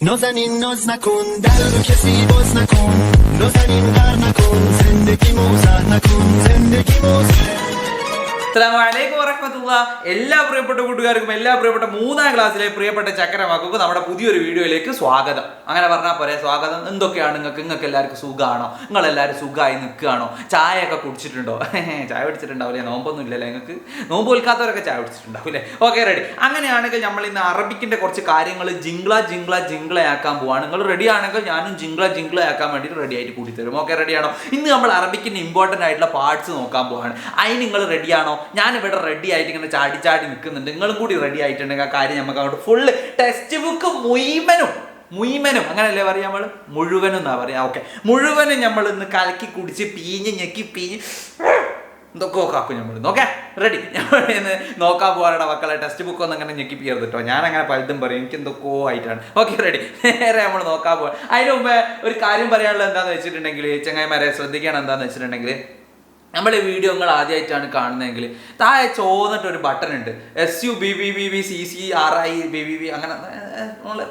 نازنین ناز نکن رو کسی باز نکن نازنین غر نکن زندگی موزه نکن زندگی موزه അസ്സലാമലൈക്കും വറഹമത്തുള്ള. എല്ലാ പ്രിയപ്പെട്ട കൂട്ടുകാർക്കും എല്ലാ പ്രിയപ്പെട്ട മൂന്നാം ക്ലാസ്സിലെ പ്രിയപ്പെട്ട ചക്കരമാക്കും നമ്മുടെ പുതിയൊരു വീഡിയോയിലേക്ക് സ്വാഗതം. അങ്ങനെ പറഞ്ഞാൽ പോരെ സ്വാഗതം. എന്തൊക്കെയാണ് നിങ്ങൾക്ക്? നിങ്ങൾക്ക് എല്ലാവർക്കും സുഖമാണോ നിങ്ങൾ എല്ലാവരും സുഖമായി നിൽക്കുകയാണോ? ചായ ഒക്കെ കുടിച്ചിട്ടുണ്ടോ? ചായ കുടിച്ചിട്ടുണ്ടാവില്ലേ? നോമ്പൊന്നും ഇല്ലല്ലേ നിങ്ങൾക്ക്? നോമ്പ് വിൽക്കാത്തവരൊക്കെ ചായ കുടിച്ചിട്ടുണ്ടാവില്ലേ? ഓക്കെ റെഡി അങ്ങനെയാണെങ്കിൽ നമ്മൾ ഇന്ന് അറബിക്കിന്റെ കുറച്ച് കാര്യങ്ങൾ ജിംഗ്ല ജിംഗ്ല ജിംഗ്ലയാക്കാൻ പോവാണ്. നിങ്ങൾ റെഡി ആണെങ്കിൽ ഞാനും ജിംഗ്ല ജിംഗ്ലയാക്കാൻ വേണ്ടിയിട്ട് റെഡി ആയിട്ട് കൂടി തരും ഓക്കെ റെഡിയാണോ ഇന്ന് നമ്മൾ അറബിക്കിന്റെ ഇമ്പോർട്ടന്റ് ആയിട്ടുള്ള പാർട്സ് നോക്കാൻ പോവാണ്. അതിന് നിങ്ങൾ റെഡിയാണോ ഞാൻ ഇവിടെ റെഡി ആയിട്ട് ഇങ്ങനെ ചാടി ചാടി നിൽക്കുന്നുണ്ട്. നിങ്ങളും കൂടി റെഡി ആയിട്ടുണ്ടെങ്കിൽ ആ കാര്യം നമുക്ക് അങ്ങോട്ട് ഫുള്ള് ടെക്സ്റ്റ് ബുക്ക് മുയ്മനും മുയ്മനും. അങ്ങനല്ലേ പറയാ നമ്മൾ മുഴുവനും എന്നാ പറയാ? ഓക്കെ മുഴുവനും നമ്മൾ ഇന്ന് കലക്കി കുടിച്ച് പീഞ്ഞ് ഞെക്കി പീഞ്ഞ് എന്തൊക്കെ കാക്കും നമ്മൾ ഓക്കെ റെഡി നമ്മൾ ഇന്ന് നോക്കാൻ പോകാനുള്ള മക്കളെ. ടെക്സ്റ്റ് ബുക്ക് ഒന്നും അങ്ങനെ ഞെക്കി പിയർന്ന് കേട്ടോ ഞാൻ അങ്ങനെ പലതും പറയും. എനിക്ക് എന്തൊക്കെയോ ആയിട്ടാണ്. ഓക്കെ റെഡി നേരെ നമ്മൾ നോക്കാൻ പോകാം അതിന് മുമ്പേ ഒരു കാര്യം പറയാനുള്ളത് എന്താണെന്ന് വെച്ചിട്ടുണ്ടെങ്കിൽ ചങ്ങായിമാരെ ശ്രദ്ധിക്കണം എന്താണെന്ന് വെച്ചിട്ടുണ്ടെങ്കിൽ നമ്മൾ ഈ വീഡിയോ നിങ്ങൾ ആദ്യമായിട്ടാണ് കാണുന്നതെങ്കിൽ താഴെ ചോന്നിട്ട് ഒരു ബട്ടൺ ഉണ്ട്. S U B B B B C C R I B B B അങ്ങനെ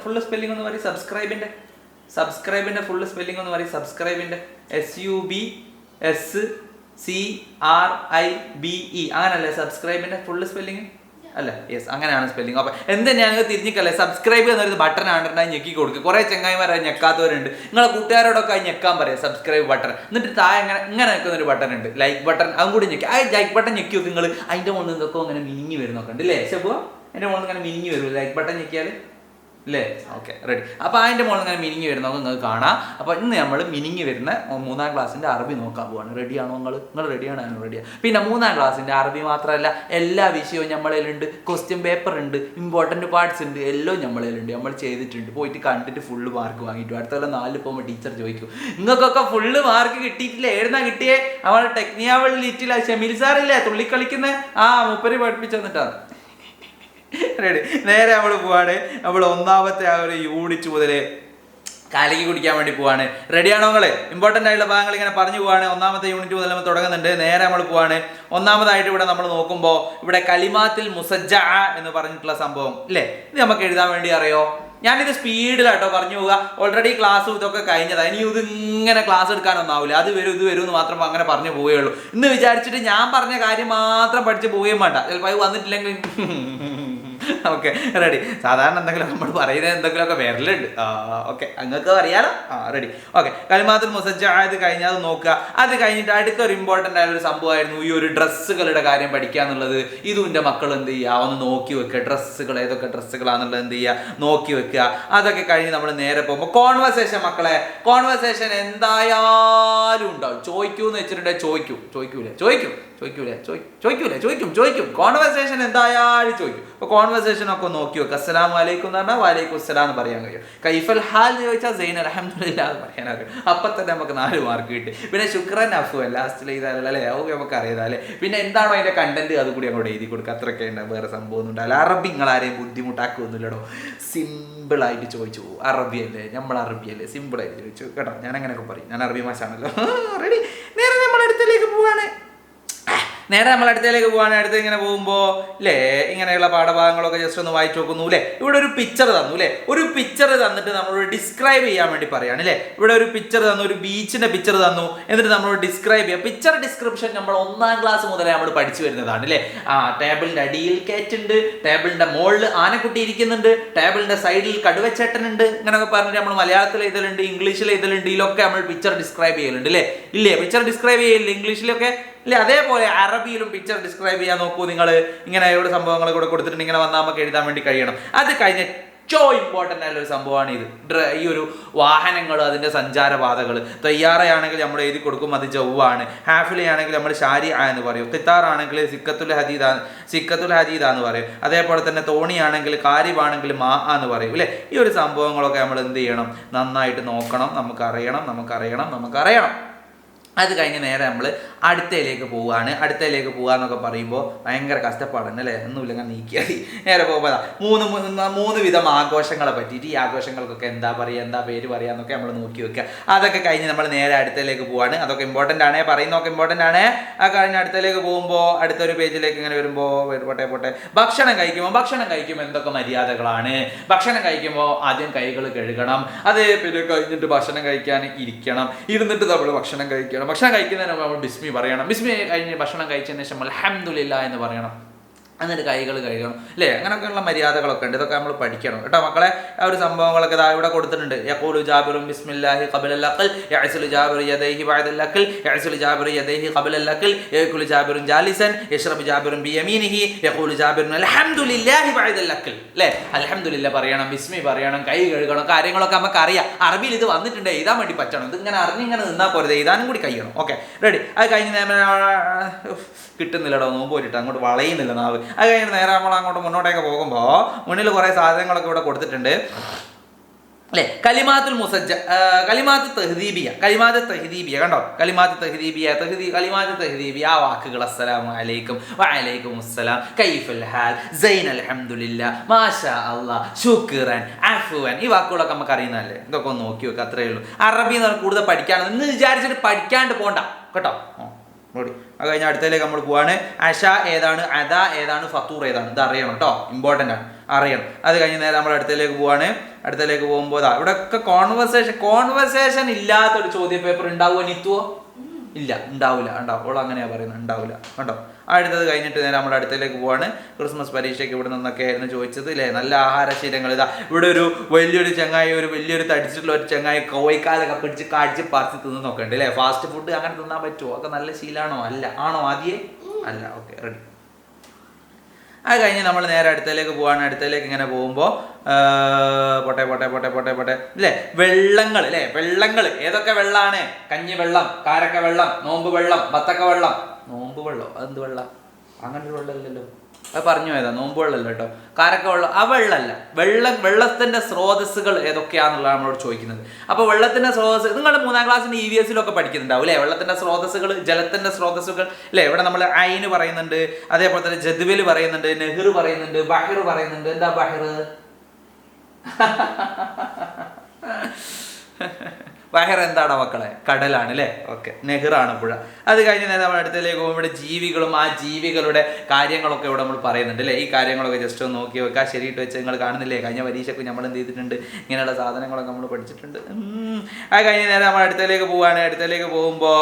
ഫുൾ സ്പെല്ലിംഗ് ഒന്ന് പറയും സബ്സ്ക്രൈബിന്റെ സബ്സ്ക്രൈബിന്റെ ഫുൾ സ്പെല്ലിംഗ് ഒന്ന് പറയും സബ്സ്ക്രൈബിന്റെ S U B S C R I B E അങ്ങനല്ലേ സബ്സ്ക്രൈബിന്റെ ഫുൾ സ്പെല്ലിംഗ് അല്ല? യെസ് അങ്ങനെയാണ് സ്പെല്ലിംഗ് അപ്പൊ എന്ത് തന്നെയാണ് തിരിഞ്ഞിക്കല്ലേ? സബ്സ്ക്രൈബ് എന്നൊരു ബട്ടൺ ആണ് ഞെക്കി കൊടുക്കുക കുറെ ചെങ്ങായിമാരെ ഞെക്കാത്തവരുണ്ട്. നിങ്ങളെ കൂട്ടുകാരോടൊക്കെ അത് ഞെക്കാൻ പറയാം സബ്സ്ക്രൈബ് ബട്ടൺ എന്നിട്ട് താഴെ ഇങ്ങനെ ഇങ്ങനെ നിൽക്കുന്ന ഒരു ബട്ടൺ ഉണ്ട്. ലൈക്ക് ബട്ടൺ അതും കൂടി ഞെക്കി. ആ ലൈക്ക് ബട്ടൺ ഞെക്കി നിങ്ങൾ അതിന്റെ മുകളിൽ നിന്നൊക്കെ അങ്ങനെ മിനിഞ്ഞ് വരുന്നൊക്കെ ഉണ്ട് അല്ലേ ശബുവ അതിന്റെ മുകളിൽ ഇങ്ങനെ മിനിഞ്ഞ് വരും. ലൈക്ക് ബട്ടൺ ഞെക്കിയാൽ അല്ലേ ഓക്കെ റെഡി അപ്പോൾ അതിന്റെ മുകളിൽ ഇങ്ങനെ മിനിങ്ങി വരുന്നത് നിങ്ങൾക്ക് കാണാം. അപ്പോൾ ഇന്ന് നമ്മൾ മിനിങ്ങി വരുന്ന മൂന്നാം ക്ലാസ്സിന്റെ അറബി നോക്കാൻ പോവാണ്. റെഡിയാണോ നിങ്ങൾ നിങ്ങൾ റെഡിയാണോ ഞാൻ റെഡിയാണ് പിന്നെ മൂന്നാം ക്ലാസ്സിന്റെ അറബി മാത്രമല്ല എല്ലാ വിഷയവും നമ്മളതിലുണ്ട് ക്വസ്റ്റ്യൻ പേപ്പർ ഉണ്ട് ഇമ്പോർട്ടന്റ് പാർട്സ് ഉണ്ട് എല്ലാം നമ്മളതിലുണ്ട് നമ്മൾ ചെയ്തിട്ടുണ്ട്. പോയിട്ട് കണ്ടിട്ട് ഫുള്ള് മാർക്ക് വാങ്ങിയിട്ടു അടുത്ത കൊല്ലം നാലിൽ പോകുമ്പോൾ ടീച്ചർ ചോദിക്കും നിങ്ങൾക്കൊക്കെ ഫുള്ള് മാർക്ക് കിട്ടിയിട്ടില്ല. എഴുന്നാ കിട്ടിയേ? നമ്മളെ ടെക്നിയാവൾ ലിറ്റില്ല ഷമീൽ സാറില്ലേ തുള്ളിക്കളിക്കുന്ന? ആ മുപ്പര് പഠിപ്പിച്ചു തന്നിട്ടാണ്. റെഡി നേരെ നമ്മൾ പോവാണ്. നമ്മൾ ഒന്നാമത്തെ ആ ഒരു യൂണിറ്റ് മുതൽ കാലിക്ക് കുടിക്കാൻ വേണ്ടി പോവാണ്. റെഡിയാണോ നിങ്ങൾ ഇമ്പോർട്ടന്റ് ആയിട്ടുള്ള ഭാഗങ്ങൾ ഇങ്ങനെ പറഞ്ഞു പോവാണ്. ഒന്നാമത്തെ യൂണിറ്റ് മുതൽ നമ്മൾ തുടങ്ങുന്നുണ്ട്. നേരെ നമ്മൾ പോവാണ്. ഒന്നാമതായിട്ട് ഇവിടെ നമ്മൾ നോക്കുമ്പോൾ ഇവിടെ കലിമാത്തിൽ മുസജ്ജ എന്ന് പറഞ്ഞിട്ടുള്ള സംഭവം. ഇല്ലേ? ഇത് നമുക്ക് എഴുതാൻ വേണ്ടി അറിയോ? ഞാനിത് സ്പീഡിലാട്ടോ പറഞ്ഞു പോവുക. ഓൾറെഡി ക്ലാസ് ഇതൊക്കെ കഴിഞ്ഞതാണ് ഇനി ഇത് ഇങ്ങനെ ക്ലാസ് എടുക്കാനൊന്നും ആവില്ല അത് വരും ഇത് വരും എന്ന് മാത്രം അങ്ങനെ പറഞ്ഞു പോവുകയുള്ളൂ. ഇന്ന് വിചാരിച്ചിട്ട് ഞാൻ പറഞ്ഞ കാര്യം മാത്രം പഠിച്ച് പോവുകയും വേണ്ട. ചിലപ്പോൾ അത് വന്നിട്ടില്ലെങ്കിൽ ഓക്കെ റെഡി സാധാരണ എന്തെങ്കിലും നമ്മൾ പറയുന്നത് എന്തെങ്കിലുമൊക്കെ വരലുണ്ട് ഓക്കെ അങ്ങക്ക് അറിയാലോ? ആ റെഡി ഓക്കെ കലിമാത്തിൽ മുസജ്ജ ആയത് കഴിഞ്ഞാൽ നോക്കുക. അത് കഴിഞ്ഞിട്ട് അടുത്ത ഒരു ഇമ്പോർട്ടന്റ് ആയ ഒരു സംഭവമായിരുന്നു ഈ ഒരു ഡ്രസ്സുകളുടെ കാര്യം പഠിക്കുക എന്നുള്ളത്. ഇതും എന്റെ മക്കൾ എന്ത് ചെയ്യുക? ഒന്ന് നോക്കി വെക്കുക. ഡ്രസ്സുകൾ ഏതൊക്കെ ഡ്രസ്സുകളാണെന്നുള്ളത് എന്ത് ചെയ്യുക? നോക്കി വെക്കുക. അതൊക്കെ കഴിഞ്ഞ് നമ്മൾ നേരെ പോകുമ്പോൾ കോൺവെർസേഷൻ മക്കളെ കോൺവെർസേഷൻ എന്തായാലും ഉണ്ടാവും. ചോദിക്കൂന്ന് വെച്ചിട്ടുണ്ടെങ്കിൽ ചോദിക്കൂ. ചോദിക്കൂലേ? ചോദിക്കും. ചോദിക്കൂലേ? ചോദിക്കൂലേ? ചോദിക്കും ചോദിക്കും. കോൺവെർസേഷൻ എന്തായാലും ചോദിക്കും. അപ്പോൾ കോൺവെർസേഷൻ ഒക്കെ നോക്കി വെക്കുക അസ്സലാം വലൈക്കും എന്ന് പറഞ്ഞാൽ വലൈക്കും അസ്സലാം എന്ന് പറയാൻ കഴിയും. കൈഫൽ ഹാൽ ചോദിച്ചാൽ സെയിൻ അലഹമില്ല എന്ന് പറയാൻ അറിയാം അപ്പം തന്നെ നമുക്ക് നാല് മാർക്ക് കിട്ടി. പിന്നെ ശുക്രൻ അഫു ലാസ്റ്റിൽ ചെയ്താലല്ലേ അല്ലേ? ഓക്കെ നമുക്ക് അറിയാം അല്ലേ? പിന്നെ എന്താണോ അതിന്റെ കണ്ടന്റ് അത് കൂടി അങ്ങോട്ട് എഴുതി കൊടുക്കുക അത്രയൊക്കെ ഉണ്ട്. വേറെ സംഭവം ഒന്നും ഉണ്ടാവില്ല. അറബി നിങ്ങൾ ആരെയും സിമ്പിളായിട്ട് ചോദിച്ചു പോകും. അറബി അല്ലേ? നമ്മൾ അറബി അല്ലേ? സിമ്പിൾ ആയിട്ട് ചോദിച്ചു. കേട്ടോ ഞാൻ അങ്ങനെയൊക്കെ പറയും. ഞാൻ അറബി മാഷാണല്ലോ. റെഡി നേരെ നമ്മൾ അടുത്തേക്ക് പോവാണ്. നേരെ നമ്മൾ അടുത്തേക്ക് പോവാണ്. അടുത്ത് ഇങ്ങനെ പോകുമ്പോൾ അല്ലേ ഇങ്ങനെയുള്ള പാഠഭാഗങ്ങളൊക്കെ ജസ്റ്റ് ഒന്ന് വായിച്ചു നോക്കുന്നു അല്ലേ ഇവിടെ ഒരു പിക്ചർ തന്നു അല്ലേ ഒരു പിക്ചർ തന്നിട്ട് നമ്മളോട് ഡിസ്ക്രൈബ് ചെയ്യാൻ വേണ്ടി പറയാണ് അല്ലേ ഇവിടെ ഒരു പിക്ചർ തന്നു ഒരു ബീച്ചിന്റെ പിക്ചർ തന്നു എന്നിട്ട് നമ്മളോട് ഡിസ്ക്രൈബ് ചെയ്യാം. പിക്ചർ ഡിസ്ക്രിപ്ഷൻ നമ്മൾ ഒന്നാം ക്ലാസ് മുതലേ നമ്മൾ പഠിച്ചു വരുന്നതാണ് അല്ലേ ആ ടേബിളിന്റെ അടിയിൽ കേറ്റുണ്ട് ടേബിളിന്റെ മുകളിൽ ആനക്കുട്ടി ഇരിക്കുന്നുണ്ട് ടേബിളിന്റെ സൈഡിൽ കടുവച്ചേട്ടനുണ്ട് ഇങ്ങനെയൊക്കെ പറഞ്ഞിട്ട് നമ്മൾ മലയാളത്തിൽ എഴുതലുണ്ട് ഇംഗ്ലീഷിൽ എഴുതലുണ്ട് ഇതിലൊക്കെ നമ്മൾ പിക്ചർ ഡിസ്ക്രൈബ് ചെയ്യലുണ്ട് അല്ലേ ഇല്ലേ പിക്ചർ ഡിസ്ക്രൈബ് ചെയ്യലില്ല? ഇംഗ്ലീഷിലൊക്കെ അല്ലേ അതേപോലെ അറബിയിലും പിക്ചർ ഡിസ്ക്രൈബ് ചെയ്യാൻ നോക്കൂ നിങ്ങൾ ഇങ്ങനെ ഇവിടെ സംഭവങ്ങൾ കൂടെ കൊടുത്തിട്ടുണ്ട് ഇങ്ങനെ വന്നാൽ നമുക്ക് എഴുതാൻ വേണ്ടി കഴിയണം. അത് കഴിഞ്ഞ ഏറ്റവും ഇമ്പോർട്ടന്റ് ആയിട്ടുള്ള ഒരു സംഭവമാണ് ഇത്. ഈ ഒരു വാഹനങ്ങൾ അതിന്റെ സഞ്ചാരപാതകൾ തയ്യാറയാണെങ്കിൽ നമ്മൾ എഴുതി കൊടുക്കും അത് ജൗവാണ്. ഹാഫിലയാണെങ്കിൽ നമ്മൾ ഷാരി എന്ന് പറയും. ഖിത്താറാണെങ്കിൽ സിക്കത്തുൽ ഹദീദ സിക്കത്തുൽ ഹദീദ എന്ന് പറയും. അതേപോലെ തന്നെ തോണിയാണെങ്കിൽ കാര്യമാണെങ്കിൽ മാ എന്ന് പറയും അല്ലേ ഈ ഒരു സംഭവങ്ങളൊക്കെ നമ്മൾ എന്ത് ചെയ്യണം? നന്നായിട്ട് നോക്കണം. നമുക്കറിയണം നമുക്കറിയണം നമുക്കറിയണം. അത് കഴിഞ്ഞ് നേരെ നമ്മൾ അടുത്തയിലേക്ക് പോവുകയാണ് അടുത്തയിലേക്ക് പോകുക എന്നൊക്കെ പറയുമ്പോൾ ഭയങ്കര കഷ്ടപ്പാടാണ് അല്ലേ? ഒന്നുമില്ലെങ്കിൽ നീക്കിയാൽ നേരെ പോകുമ്പോൾ മൂന്ന് മൂന്ന് മൂന്ന് വിധം ആഘോഷങ്ങളെ പറ്റിയിട്ട് ഈ ആഘോഷങ്ങൾക്കൊക്കെ എന്താ പറയുക എന്താ പേര് പറയുക എന്നൊക്കെ നമ്മൾ നോക്കി വെക്കുക അതൊക്കെ കഴിഞ്ഞ് നമ്മൾ നേരെ അടുത്തയിലേക്ക് പോവാണ്. അതൊക്കെ ഇമ്പോർട്ടന്റ് ആണ്. പറയുന്നതൊക്കെ ഇമ്പോർട്ടന്റ് ആണ്. ആ കഴിഞ്ഞ് അടുത്തയിലേക്ക് പോകുമ്പോൾ അടുത്തൊരു പേജിലേക്ക് ഇങ്ങനെ വരുമ്പോൾ പോട്ടെ പോട്ടെ. ഭക്ഷണം കഴിക്കുമ്പോൾ ഭക്ഷണം കഴിക്കുമ്പോൾ എന്തൊക്കെ മര്യാദകളാണ്? ഭക്ഷണം കഴിക്കുമ്പോൾ ആദ്യം കൈകൾ കഴുകണം. അതേ പിന്നെ കഴിഞ്ഞിട്ട് ഭക്ഷണം കഴിക്കാൻ ഇരിക്കണം. ഇരുന്നിട്ട് നമ്മൾ ഭക്ഷണം കഴിക്കണം. ഭക്ഷണം കഴിക്കുന്നതിന് നമ്മൾ ബിസ്മി പറയണം. ബിസ്മി കഴിഞ്ഞ് ഭക്ഷണം കഴിച്ചതിന് ശേഷം അലഹമുല്ല എന്ന് പറയണം. എന്നിട്ട് കൈകൾ കഴുകണം. അല്ലേ? അങ്ങനെയൊക്കെയുള്ള മര്യാദകളൊക്കെ ഉണ്ട്. ഇതൊക്കെ നമ്മൾ പഠിക്കണം. കേട്ടോ മക്കളെ? ആ ഒരു സംഭവങ്ങളൊക്കെ ഇതാ ഇവിടെ കൊടുത്തിട്ടുണ്ട്. യഖൂലു ജാബിറും ബിസ്മില്ലാഹി ഖബല അഖൽ യഅ്സുലു ജാബിറു യദൈഹി ബഅദ അഖൽ യഅ്സുലു ജാബിറു യദൈഹി ഖബല അഖൽ യഖൂലു ജാബിറുൻ ജാലിസൻ യശ്റബു ജാബിറുൻ ബിയമീനിഹി യഖൂലു ജാബിറുൻ അൽഹംദുലില്ലാഹി ബഅദ അല്ലേ? അൽഹംദുലില്ല പറയണം ബിസ്മി പറയണം കൈ കഴുകണം കാര്യങ്ങളൊക്കെ നമുക്ക് അറിയാം. അറബിയിൽ ഇത് വന്നിട്ടുണ്ട് എഴുതാൻ വേണ്ടി പറ്റണം. ഇത് ഇങ്ങനെ അറിഞ്ഞിങ്ങനെ നിന്നാൽ പോരുത് എഴുതാനും കൂടി കഴിയണം. Okay ready. അത് കഴിഞ്ഞ് കിട്ടുന്നില്ലടോ നോമ്പ് പോയിട്ട് അങ്ങോട്ട് വളയുന്നില്ല നാവ്. അത് കഴിഞ്ഞ് നേരെ നമ്മൾ അങ്ങോട്ട് മുന്നോട്ടേക്ക് പോകുമ്പോൾ മുന്നിൽ കുറേ സാധനങ്ങളൊക്കെ ഇവിടെ കൊടുത്തിട്ടുണ്ട്. അല്ലേ? കലിമാത്തുൽ മുസജ്ജ കലിമാത്ത് തെഹദീബിയ കലിമാത്ത് തെഹദീബിയ കണ്ടോ? കലിമാത്ത് തെഹദീബിയ തെഹദീ കലിമാത്ത് തെഹദീബിയ. ആ വാക്കുകൾ അസ്സലാം അലൈക്കും വഅലൈക്കും അസ്സലാം കൈഫുൽ ഹാൽ സൈൻ അലഹമുല്ല മാഷാ അല്ലാഹ് ശുക്റൻ അഫുവൻ. ഈ വാക്കുകളൊക്കെ നമുക്ക് അറിയുന്നതല്ലേ? ഇതൊക്കെ ഒന്ന് നോക്കി വെക്കുക അത്രയേ ഉള്ളൂ. അറബി എന്ന് കൂടുതൽ പഠിക്കാണ് എന്ന് വിചാരിച്ചിട്ട് പഠിക്കാണ്ട് പോണ്ട. കേട്ടോ? ഓടി. അത് കഴിഞ്ഞ അടുത്തതിലേക്ക് നമ്മൾ പോവാണ്. അഷ ഏതാണ്? അദ ഏതാണ്? ഫത്തൂർ ഏതാണ്? ഇത് അറിയണം കേട്ടോ ഇമ്പോർട്ടന്റ് ആണ്. അറിയണം. അത് കഴിഞ്ഞ് നേരെ നമ്മൾ അടുത്തതിലേക്ക് പോവാണ്. അടുത്തതിലേക്ക് പോകുമ്പോൾ ദാ ഇവിടെ ഒക്കെ കോൺവെർസേഷൻ കോൺവെർസേഷൻ ഇല്ലാത്തൊരു ചോദ്യ പേപ്പർ ഉണ്ടാവുമോ നിത്തുവോ? ഇല്ല. ഉണ്ടാവില്ല ഉണ്ടാവും അവൾ അങ്ങനെയാണ് പറയുന്നത് ഉണ്ടാവില്ല കണ്ടോ? അടുത്തത് കഴിഞ്ഞിട്ട് നേരെ നമ്മുടെ അടുത്തേക്ക് പോവാണ്. ക്രിസ്മസ് പരീക്ഷയ്ക്ക് ഇവിടെ നിന്നൊക്കെ ആയിരുന്നു ചോദിച്ചത് അല്ലേ നല്ല ആഹാരശീലങ്ങൾ. ഇതാ ഇവിടെ ഒരു വലിയൊരു ചങ്ങായി ഒരു വലിയൊരു തടിച്ചിട്ടുള്ള ഒരു ചങ്ങായി കോവയ്ക്കാലൊക്കെ പിടിച്ച് കാഴ്ച പറിച്ച് തിന്ന് നോക്കണ്ട് അല്ലേ ഫാസ്റ്റ് ഫുഡ് അങ്ങനെ തിന്നാൻ പറ്റുമോ? ഒക്കെ നല്ല ശീലമാണോ അല്ല. ആണോ ആദ്യേ? അല്ല. ഓക്കെ റെഡി അത് കഴിഞ്ഞ് നമ്മൾ നേരെ അടുത്തേക്ക് പോവാണ്. അടുത്തേക്ക് ഇങ്ങനെ പോകുമ്പോൾ പോട്ടെ പോട്ടെ പോട്ടെ പോട്ടെ പോട്ടെ. ഇല്ലേ? വെള്ളങ്ങൾ അല്ലേ വെള്ളങ്ങൾ. ഏതൊക്കെ വെള്ളമാണ്? കഞ്ഞി വെള്ളം കാരക്ക വെള്ളം നോമ്പ് വെള്ളം ബത്തക്ക വെള്ളം നോമ്പ് വെള്ളോ? അതെന്ത് വെള്ളം? അങ്ങനെ ഒരു വെള്ളമില്ലല്ലോ. അത് പറഞ്ഞു പോയതാ നോമ്പ് വെള്ളമല്ല കേട്ടോ. കാരക്ക വെള്ളം? ആ വെള്ളമല്ല. വെള്ളം വെള്ളത്തിന്റെ സ്രോതസ്സുകൾ ഏതൊക്കെയാണെന്നുള്ളതാണ് നമ്മളോട് ചോദിക്കുന്നത്. അപ്പോൾ വെള്ളത്തിന്റെ സ്രോതസ് നിങ്ങൾ മൂന്നാം ക്ലാസ്സിന്റെ ഇ വി എസിലൊക്കെ പഠിക്കുന്നുണ്ടാവും അല്ലേ? വെള്ളത്തിന്റെ സ്രോതസ്സുകൾ ജലത്തിന്റെ സ്രോതസ്സുകൾ അല്ലേ? ഇവിടെ നമ്മൾ അയിന് പറയുന്നുണ്ട് അതേപോലെ തന്നെ ജദ്വൽ പറയുന്നുണ്ട് നെഹ്റു പറയുന്നുണ്ട് ബഹിർ പറയുന്നുണ്ട്. എന്താ ബഹിർ? ബഹിർ എന്താണ് മക്കളെ? കടലാണ് അല്ലേ ഓക്കെ. നെഹ്റാണ് പുഴ. അത് കഴിഞ്ഞ് നേരെ നമ്മൾ അടുത്തേക്ക് പോകുമ്പോൾ ഇവിടെ ജീവികളും ആ ജീവികളുടെ കാര്യങ്ങളൊക്കെ ഇവിടെ നമ്മൾ പറയുന്നുണ്ട് അല്ലേ? ഈ കാര്യങ്ങളൊക്കെ ജസ്റ്റ് ഒന്ന് നോക്കി വെക്കുക ശരിയിട്ട് വെച്ച് നിങ്ങൾ കാണുന്നില്ലേ? കഴിഞ്ഞ പരീക്ഷയ്ക്ക് നമ്മൾ എന്ത് ചെയ്തിട്ടുണ്ട്? ഇങ്ങനെയുള്ള സാധനങ്ങളൊക്കെ നമ്മൾ പഠിച്ചിട്ടുണ്ട്. അത് കഴിഞ്ഞ് നേരെ നമ്മൾ അടുത്തേക്ക് പോവുകയാണ് അടുത്തേക്ക് പോകുമ്പോൾ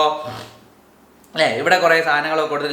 അല്ലേ? ഇവിടെ കുറെ സാധനങ്ങളൊക്കെ കൊടുത്തു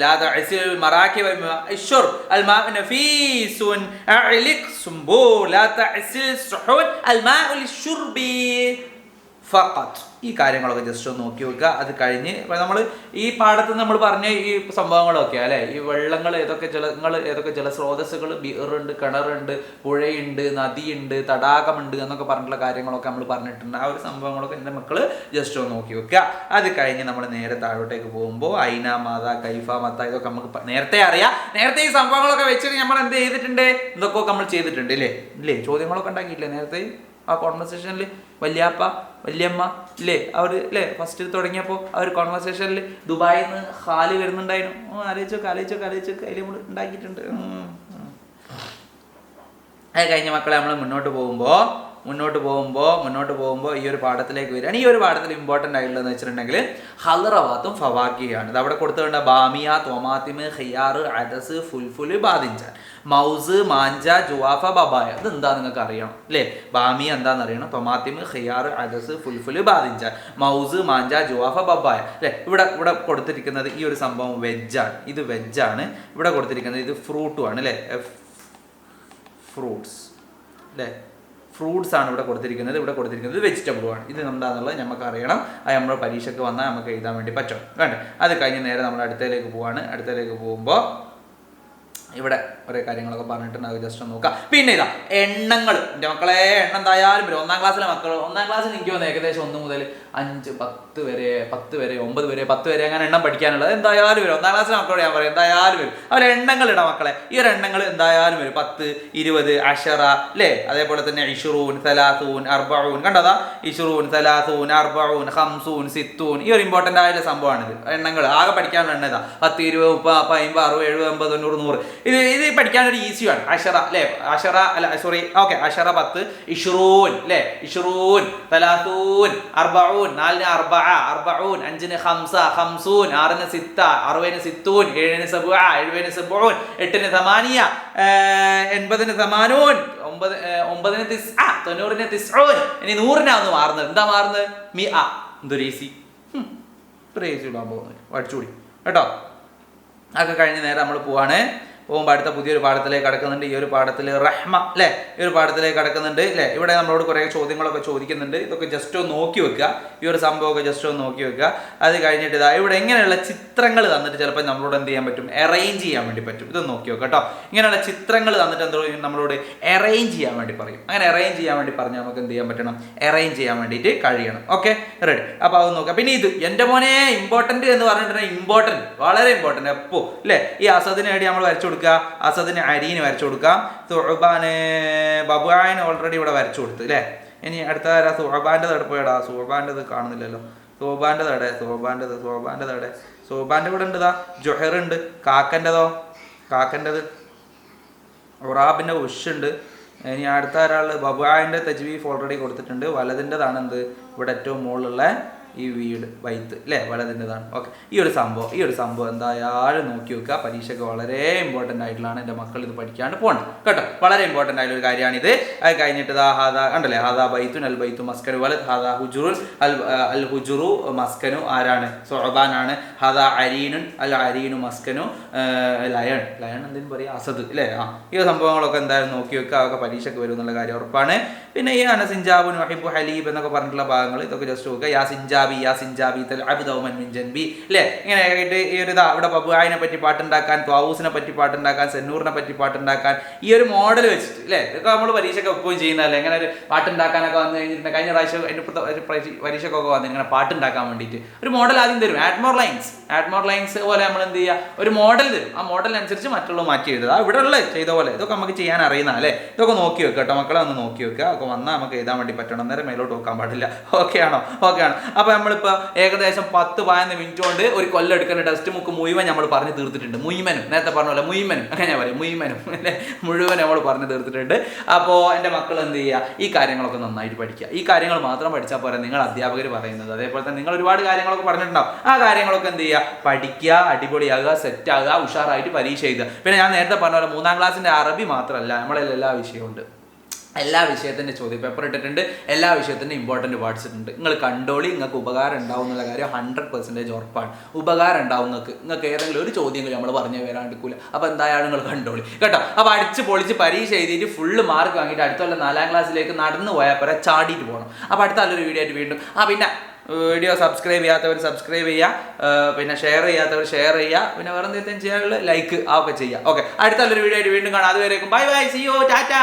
ഫഖത്ത് ഈ കാര്യങ്ങളൊക്കെ ജസ്റ്റ് ഒന്ന് നോക്കി വെക്കുക. അത് കഴിഞ്ഞ് നമ്മൾ ഈ പാഠത്തിൽ നമ്മൾ പറഞ്ഞ ഈ സംഭവങ്ങളൊക്കെ അല്ലേ? ഈ വെള്ളങ്ങൾ ഏതൊക്കെ ജലങ്ങൾ ഏതൊക്കെ ജലസ്രോതസ്സുകൾ ബിയറുണ്ട് കിണറുണ്ട് പുഴയുണ്ട് നദിയുണ്ട് തടാകമുണ്ട് എന്നൊക്കെ പറഞ്ഞിട്ടുള്ള കാര്യങ്ങളൊക്കെ നമ്മൾ പറഞ്ഞിട്ടുണ്ട്. ആ ഒരു സംഭവങ്ങളൊക്കെ എന്റെ മക്കൾ ജസ്റ്റ് ഒന്ന് നോക്കി വെക്കുക. അത് കഴിഞ്ഞ് നമ്മൾ നേരെ താഴോട്ടേക്ക് പോകുമ്പോൾ ഐന മാത കൈഫ മത്ത ഇതൊക്കെ നമുക്ക് നേരത്തെ അറിയാം. നേരത്തെ ഈ സംഭവങ്ങളൊക്കെ വെച്ചിട്ട് നമ്മൾ എന്ത് ചെയ്തിട്ടുണ്ട്? ഇതൊക്കെ നമ്മൾ ചെയ്തിട്ടുണ്ട് ഇല്ലേ? ഇല്ലേ? ചോദ്യങ്ങളൊക്കെ ഉണ്ടാക്കിയില്ലേ നേരത്തെ? ആ കോൺവെർസേഷനിൽ വല്യാപ്പ? വല്യമ്മ ഇല്ലേ അവർ ഇല്ലേ ഫസ്റ്റ് തുടങ്ങിയപ്പോൾ ആ ഒരു കോൺവെർസേഷനിൽ ദുബായിൽ നിന്ന് ഹാൽ വരുന്നുണ്ടായിരുന്നു. ആലോചിച്ചൊക്കെ ആലോചിച്ചൊക്കെ ആലോചിച്ചൊക്കെ. അതിൽ നമ്മൾ ഉണ്ടാക്കിയിട്ടുണ്ട്. അത് കഴിഞ്ഞ മക്കളെ നമ്മൾ മുന്നോട്ട് പോകുമ്പോൾ മുന്നോട്ട് പോകുമ്പോൾ മുന്നോട്ട് പോകുമ്പോൾ ഈ ഒരു പാഠത്തിലേക്ക് വരികയാണ് ഈ ഒരു പാഠത്തിൽ ഇമ്പോർട്ടന്റ് ആയിട്ടുള്ളതെന്ന് വെച്ചിട്ടുണ്ടെങ്കിൽ ഹലറവാത്തും ഫവാക്കിയാണ്. ഇത് അവിടെ കൊടുത്തുകൊണ്ട് ബാമിയ തോമാത്തിമ് ഖിയാറ് അദസ് ഫുൽഫുൽ ബാദിഞ്ചാൻ മൗസ് മാഞ്ച ജുവാഫ ബബായ. ഇത് എന്താ നിങ്ങൾക്ക് അറിയണം അല്ലേ ബാമിയ എന്താണെന്ന് അറിയണം? തൊമാത്തിമ് ഖിയാറ് അദസ് ഫുൽഫുൽ ബാദിഞ്ചാൻ മൗസ് മാഞ്ച ജുവാഫ ബബായ. അല്ലേ ഇവിടെ ഇവിടെ കൊടുത്തിരിക്കുന്നത് ഈ ഒരു സംഭവം വെജാണ്. ഇത് വെജാണ്. ഇവിടെ കൊടുത്തിരിക്കുന്നത് ഇത് ഫ്രൂട്ടുമാണ്. അല്ലേ ഫ്രൂട്ട്സ്. അല്ലേ ഫ്രൂട്ട്സ് ആണ് ഇവിടെ കൊടുത്തിരിക്കുന്നത്. ഇവിടെ കൊടുത്തിരിക്കുന്നത് വെജിറ്റബിൾ ആണ്. ഇത് എന്താണെന്നുള്ളത് നമുക്ക് അറിയണം അത് നമ്മുടെ പരീക്ഷയ്ക്ക് വന്നാൽ നമുക്ക് എഴുതാൻ വേണ്ടി പറ്റും. വേണ്ട അത് കഴിഞ്ഞ് നേരെ നമ്മൾ അടുത്തയിലേക്ക് പോവാണ്. അടുത്തയിലേക്ക് പോകുമ്പോൾ ഇവിടെ കുറേ കാര്യങ്ങളൊക്കെ പറഞ്ഞിട്ടുണ്ട് ജസ്റ്റ് ഒന്ന് നോക്കാം. പിന്നെ ഇതാ എണ്ണങ്ങൾ എന്റെ മക്കളെ എണ്ണം എന്തായാലും വരും. ഒന്നാം ക്ലാസ്സിലെ മക്കൾ ഒന്നാം ക്ലാസ്സിൽ എനിക്ക് വന്ന് ഏകദേശം ഒന്ന് മുതൽ അഞ്ച് പത്ത് വരെ പത്ത് വരെ ഒമ്പത് വരെ പത്ത് വരെ അങ്ങനെ എണ്ണം പഠിക്കാനുള്ളത് എന്തായാലും വരും. ഒന്നാം ക്ലാസ്സിലെ മക്കളോട് ഞാൻ പറയും എന്തായാലും വരും. അതുപോലെ എണ്ണങ്ങൾ ഇടാം മക്കളെ. ഈ ഒരു എണ്ണങ്ങൾ എന്തായാലും വരും. പത്ത് ഇരുപത് അഷറ അല്ലേ അതേപോലെ തന്നെ ഇഷുറൂൻ സലാസൂൻ അർബഊൻ. കണ്ടതാ ഇഷുറൂൻ സലാസൂൻ അർബഊൻ ഹംസൂൻ സിത്തൂൻ. ഈ ഒരു ഇമ്പോർട്ടന്റ് ആയ സംഭവമാണിത്. എണ്ണങ്ങൾ. ആകെ പഠിക്കാനുള്ള എണ്ണ ഇതാ. പത്ത് ഇരുപത് മുപ്പത് അമ്പത് അറുപത് എഴുപത് എൺപത് തൊണ്ണൂറ് നൂറ്. ഇത് ഇത് പഠിക്കാനൊരു ഈസിയാണ് അഷറ അല്ലേ? അഷറ അല്ല സോറി ഓക്കെ അഷറ പത്ത്. ഇഷ്റൂൻ അല്ലേ? ഇഷ്റൂൻ തലാത്തൂൻ അർബഊൻ നാലിന് അർബ അർബഊൻ അഞ്ചിന് ഹംസ ഹംസൂൻ ആറിന് സിത്ത അറുപതിന് സിത്തൂൻ ഏഴിന് സബു എഴുപതിന് സബൂൻ എട്ടിന് സമാനിയ എൺപതിന് സമാനൂൻ ഒമ്പത് ഒമ്പതിന് തിസ് ആ തൊണ്ണൂറിന് തിസ്ഊൻ. ഇനി നൂറിനാന്ന് മാറുന്നത്. എന്താ മാറുന്നത്? മി ആ. എന്തൊരു ഈസി ഇത്ര ഈസി ഇടാൻ പോകുന്നത്. അടിച്ചുകൂടി കേട്ടോ? അതൊക്കെ കഴിഞ്ഞ് നേരെ നമ്മൾ പോവാണ്. പോകുമ്പോൾ അടുത്ത പുതിയൊരു പാഠത്തിലേക്ക് കടക്കുന്നുണ്ട്. ഈ ഒരു പാഠത്തിൽ റഹ്മ അല്ലേ ഈ ഒരു പാഠത്തിലേക്ക് കടക്കുന്നുണ്ട് അല്ലേ ഇവിടെ നമ്മളോട് കുറേ ചോദ്യങ്ങളൊക്കെ ചോദിക്കുന്നുണ്ട്. ഇതൊക്കെ ജസ്റ്റ് ഒന്ന് നോക്കി വെക്കുക. ഈ ഒരു സംഭവമൊക്കെ ജസ്റ്റ് ഒന്ന് നോക്കി വെക്കുക. അത് കഴിഞ്ഞിട്ട് ഇതാ ഇവിടെ ഇങ്ങനെയുള്ള ചിത്രങ്ങൾ തന്നിട്ട് ചിലപ്പോൾ നമ്മളോട് എന്ത് ചെയ്യാൻ പറ്റും? അറേഞ്ച് ചെയ്യാൻ വേണ്ടി പറ്റും. ഇതൊന്ന് നോക്കി വെക്കുക കേട്ടോ. ഇങ്ങനെയുള്ള ചിത്രങ്ങൾ തന്നിട്ട് എന്തോ നമ്മളോട് അറേഞ്ച് ചെയ്യാൻ വേണ്ടി പറയും. അങ്ങനെ അറേഞ്ച് ചെയ്യാൻ വേണ്ടി പറഞ്ഞാൽ നമുക്ക് എന്ത് ചെയ്യാൻ പറ്റണം? അറേഞ്ച് ചെയ്യാൻ വേണ്ടിയിട്ട് കഴിയണം. ഓക്കെ റെഡി അപ്പോൾ അത് നോക്കാം. പിന്നെ ഇത് എന്റെ മോനെ ഇമ്പോർട്ടന്റ് എന്ന് പറഞ്ഞിട്ടുണ്ടെങ്കിൽ ഇമ്പോർട്ടന്റ് വളരെ ഇമ്പോർട്ടന്റ് എപ്പോൾ അല്ലേ ഈ അസദിന് വേണ്ടി നമ്മൾ വരച്ചു കൊടുക്കുക അസദിന് അരീന് വരച്ചു കൊടുക്കാം സുഹബാന് ബബുആന് ഓൾറെഡി ഇവിടെ വരച്ചു കൊടുത്തു അല്ലേ ഇനി അടുത്ത ആരാ? സുഹബാന്റെ തടെ പോയടാ. സുഹബാന്റെത് കാണുന്നില്ലല്ലോ. സോബാന്റെ തടെ സോബാന്റെത് സോബാന്റെ തടെ. സോബാന്റെ കൂടെ ഉണ്ട് ജൊഹർ ഉണ്ട്. കാക്കന്റെതോ? കാക്കന്റെത്? ഉറാബിന്റെ ഉഷ് ഉണ്ട് ഇനി അടുത്ത ഒരാൾ ബബുആന്റെ തജ്വീഫ് ഓൾറെഡി കൊടുത്തിട്ടുണ്ട്. വലതിന്റെതാണ് എന്ത്? ഇവിടെ ഏറ്റവും മുകളിലുള്ള ഈ വീട് വൈത്ത് അല്ലേ വലതിന്റെതാണ് ഓക്കെ. ഈ ഒരു സംഭവം ഈ ഒരു സംഭവം എന്തായാലും നോക്കി വെക്കുക. പരീക്ഷയ്ക്ക് വളരെ ഇമ്പോർട്ടന്റ് ആയിട്ടുള്ളതാണ്. എന്റെ മക്കൾ ഇത് പഠിക്കാണ്ട് പോകണം കേട്ടോ? വളരെ ഇമ്പോർട്ടന്റ് ആയിട്ടുള്ള ഒരു കാര്യമാണിത്. അത് കഴിഞ്ഞിട്ട് ദാ ഹാദാ കണ്ടല്ലേ? ഹാദാ ബൈത്തുൻ അൽ ബൈത്തു മസ്കനു വലത് ഹാദാ ഹുജുറുൽ അൽ അൽ ഹുജുറു മസ്കനു ആരാണ്? സൊഹബാനാണ് ഹാദാ അരീനുൻ അൽ അരീനു മസ്കനു ലയൺ. ലയൺ എന്തെങ്കിലും പറയുക അസദ് അല്ലേ ആ. ഈ സംഭവങ്ങളൊക്കെ എന്തായാലും നോക്കി വെക്കുക. അതൊക്കെ പരീക്ഷയ്ക്ക് വരും എന്നുള്ള കാര്യം ഉറപ്പാണ്. പിന്നെ ഈ അന സിഞ്ചാബുൻ വഹിബു ഹലീബ് എന്നൊക്കെ പറഞ്ഞിട്ടുള്ള ഭാഗങ്ങൾ ഇതൊക്കെ ജസ്റ്റ് നോക്കുക. യാ യാ സിഞ്ചാബി തൽ അബ്ദൗമൻ മിൻ ജൻബി. അല്ലേ ഇങ്ങനെ ആയിട്ട് ഈ ഒരു ഇതാ ഇവിടെ പബുഹായിനെ പറ്റി പാട്ടുണ്ടാക്കാൻ ത്വാവൂസിനെ പറ്റി പാട്ടുണ്ടാക്കാൻ സെന്നൂറിനെ പറ്റി പാട്ടുണ്ടാക്കാൻ ഈ ഒരു മോഡൽ വെച്ചിട്ട് അല്ലേ ഇതൊക്കെ നമ്മൾ പരീക്ഷയ്ക്ക് എപ്പോഴും ചെയ്യുന്നതല്ലേ? ഇങ്ങനെ ഒരു പാട്ടുണ്ടാക്കാനൊക്കെ വന്നു കഴിഞ്ഞിട്ട് കഴിഞ്ഞ പ്രാവശ്യം പരീക്ഷ- പരീക്ഷയ്ക്കൊക്കെ വന്നു ഇങ്ങനെ പാട്ടുണ്ടാക്കാൻ വേണ്ടിയിട്ട്. ഒരു മോഡൽ ആദ്യം തരും. ആഡ്മോർ ലൈൻസ് ആഡ്മോർ ലൈൻസ് പോലെ നമ്മൾ എന്ത് ചെയ്യുക? ഒരു മോഡൽ തരും. ആ മോഡലിനനുസരിച്ച് മറ്റുള്ള മാറ്റി എഴുതുക. ആ ഇവിടെ ഉള്ള ചെയ്ത പോലെ. ഇതൊക്കെ നമുക്ക് ചെയ്യാൻ അറിയുന്ന അല്ലേ ഇതൊക്കെ നോക്കി വെക്കുക കേട്ടോ. മക്കളെ ഒന്ന് നോക്കി വെക്കുക. ഒക്കെ വന്നാൽ നമുക്ക് എഴുതാൻ വേണ്ടി പറ്റണം. നേരം മേലോട്ട് നോക്കാൻ പാടില്ല. ഓക്കെ ആണോ? ഓക്കെ ആണോ? അപ്പോൾ നമ്മളിപ്പോൾ ഏകദേശം പത്ത് പതിനൊന്ന് മിനിറ്റ് കൊണ്ട് ഒരു കൊല്ലം എടുക്കുന്ന ടെസ്റ്റ് ബുക്ക് മുഴുവൻ നമ്മൾ പറഞ്ഞു തീർത്തിട്ടുണ്ട്. മുയ്മനും. നേരത്തെ പറഞ്ഞ പോലെ മുയ്മനും. അങ്ങനെ ഞാൻ പറയും. മുയ്മനും. മുഴുവൻ നമ്മൾ പറഞ്ഞു തീർത്തിട്ടുണ്ട്. അപ്പോൾ എന്റെ മക്കൾ എന്ത് ചെയ്യുക ഈ കാര്യങ്ങളൊക്കെ നന്നായിട്ട് പഠിക്കുക. ഈ കാര്യങ്ങൾ മാത്രം പഠിച്ചാൽ പോരാ നിങ്ങൾ അധ്യാപകർ പറയുന്നത്. അതേപോലെ തന്നെ നിങ്ങൾ ഒരുപാട് കാര്യങ്ങളൊക്കെ പറഞ്ഞിട്ടുണ്ടാവും. ആ കാര്യങ്ങളൊക്കെ എന്ത് ചെയ്യുക പഠിക്കുക അടിപൊളിയാകുക സെറ്റാകുക ഉഷാറായിട്ട് പരീക്ഷ എഴുതുക. പിന്നെ ഞാൻ നേരത്തെ പറഞ്ഞ പോലെ മൂന്നാം ക്ലാസ്സിന്റെ അറബി മാത്രമല്ല നമ്മളിൽ എല്ലാ വിഷയമുണ്ട് എല്ലാ വിഷയത്തിന്റെ ചോദ്യം പേപ്പർ ഇട്ടിട്ടുണ്ട് എല്ലാ വിഷയത്തിന്റെ ഇമ്പോർട്ടന്റ് പാർട്സ് ഇട്ടുണ്ട് നിങ്ങൾ കണ്ടോളി നിങ്ങൾക്ക് ഉപകാരം ഉണ്ടാവും എന്നുള്ള കാര്യം ഹൺഡ്രഡ് പെർസെന്റേജ് ഉറപ്പാണ്. ഉപകാരം ഉണ്ടാവും നിങ്ങൾക്ക്. നിങ്ങൾക്ക് ഏതെങ്കിലും ഒരു ചോദ്യങ്ങൾ നമ്മൾ പറഞ്ഞു വരാണ്ടിരിക്കില്ല അപ്പോൾ എന്തായാലും നിങ്ങൾ കണ്ടോളി. കേട്ടോ? അപ്പോൾ അടിച്ച് പൊളിച്ച് പരീക്ഷ എഴുതിയിട്ട് ഫുള്ള് മാർക്ക് വാങ്ങിയിട്ട് അടുത്തുള്ള നാലാം ക്ലാസ്സിലേക്ക് നടന്നു പോയാൽ പോരാ ചാടിയിട്ട് പോകണം അപ്പോൾ അടുത്ത നല്ലൊരു വീഡിയോ ആയിട്ട് വീണ്ടും ആ പിന്നെ വീഡിയോ സബ്സ്ക്രൈബ് ചെയ്യാത്തവർ സബ്സ്ക്രൈബ് ചെയ്യുക പിന്നെ ഷെയർ ചെയ്യാത്തവർ ഷെയർ ചെയ്യുക പിന്നെ വേറെ എന്തെങ്കിലും ചെയ്യാനുള്ള ലൈക്ക് ആ ഒക്കെ ചെയ്യുക ഓക്കെ അടുത്ത നല്ലൊരു വീഡിയോ ആയിട്ട് വീണ്ടും കാണാം. അതുവരേക്കും. Bye bye see you Tata